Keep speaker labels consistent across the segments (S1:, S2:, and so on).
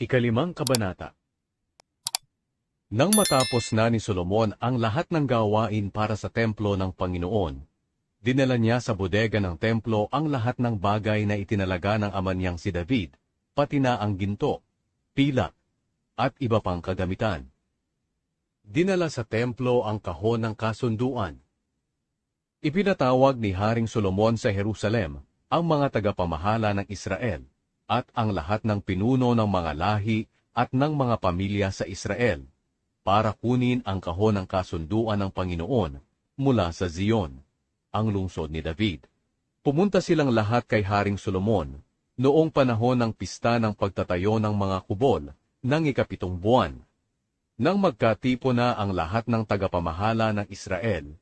S1: Ikalimang Kabanata Nang matapos na ni Solomon ang lahat ng gawain para sa templo ng Panginoon, dinala niya sa bodega ng templo ang lahat ng bagay na itinalaga ng ama niyang si David, pati na ang ginto, pilak, at iba pang kagamitan. Dinala sa templo ang kahon ng kasunduan. Ipinatawag ni Haring Solomon sa Jerusalem ang mga tagapamahala ng Israel at ang lahat ng pinuno ng mga lahi at ng mga pamilya sa Israel para kunin ang kahon ng kasunduan ng Panginoon mula sa Zion, ang lungsod ni David. Pumunta silang lahat kay Haring Solomon noong panahon ng pista ng pagtatayo ng mga kubol ng ikapitong buwan. Nang magkatipo na ang lahat ng tagapamahala ng Israel,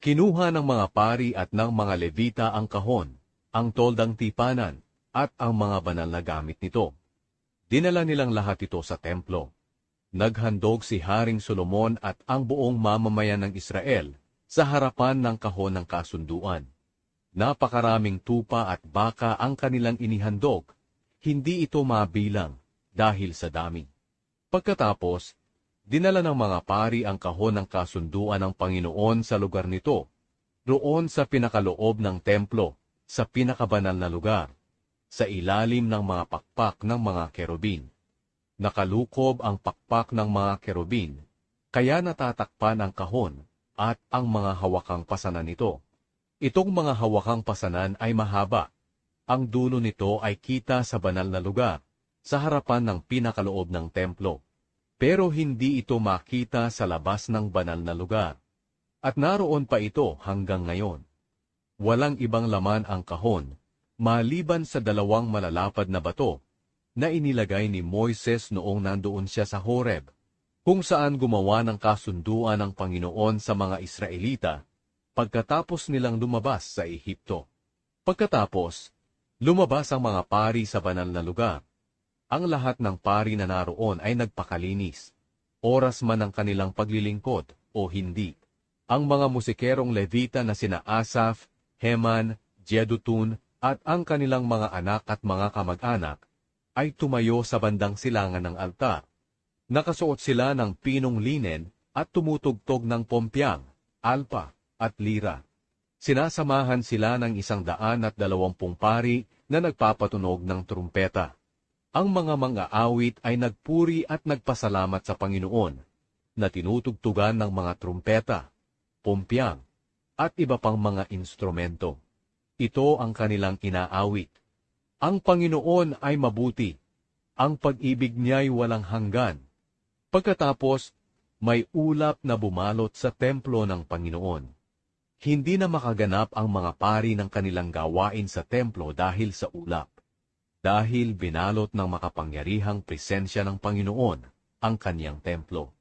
S1: kinuha ng mga pari at ng mga levita ang kahon, ang toldang tipanan, at ang mga banal na gamit nito. Dinala nilang lahat ito sa templo. Naghandog si Haring Solomon at ang buong mamamayan ng Israel sa harapan ng kahon ng kasunduan. Napakaraming tupa at baka ang kanilang inihandog, hindi ito mabilang dahil sa dami. Pagkatapos, dinala ng mga pari ang kahon ng kasunduan ng Panginoon sa lugar nito, roon sa pinakaloob ng templo, sa pinakabanal na lugar, sa ilalim ng mga pakpak ng mga kerubin. Nakalukob ang pakpak ng mga kerubin, kaya natatakpan ang kahon at ang mga hawakang pasanan nito. Itong mga hawakang pasanan ay mahaba. Ang dulo nito ay kita sa banal na lugar, sa harapan ng pinakaloob ng templo. Pero hindi ito makita sa labas ng banal na lugar. At naroon pa ito hanggang ngayon. Walang ibang laman ang kahon, maliban sa dalawang malalapad na bato na inilagay ni Moises noong nandoon siya sa Horeb, kung saan gumawa ng kasunduan ng Panginoon sa mga Israelita pagkatapos nilang lumabas sa Ehipto. Pagkatapos, lumabas ang mga pari sa banal na lugar. Ang lahat ng pari na naroon ay nagpakalinis, oras man ang kanilang paglilingkod o hindi. Ang mga musikerong Levita na sina Asaph, Heman, Jedutun, at ang kanilang mga anak at mga kamag-anak ay tumayo sa bandang silangan ng altar. Nakasuot sila ng pinong linen at tumutugtog ng pompyang, alpa at lira. Sinasamahan sila ng isang daan at dalawampung pari na nagpapatunog ng trumpeta. Ang mga mang-aawit ay nagpuri at nagpasalamat sa Panginoon na tinutugtugan ng mga trumpeta, pompyang, at iba pang mga instrumento. Ito ang kanilang inaawit. Ang Panginoon ay mabuti. Ang pag-ibig niya'y walang hanggan. Pagkatapos, may ulap na bumalot sa templo ng Panginoon. Hindi na makaganap ang mga pari ng kanilang gawain sa templo dahil sa ulap. Dahil binalot ng makapangyarihang presensya ng Panginoon ang kaniyang templo.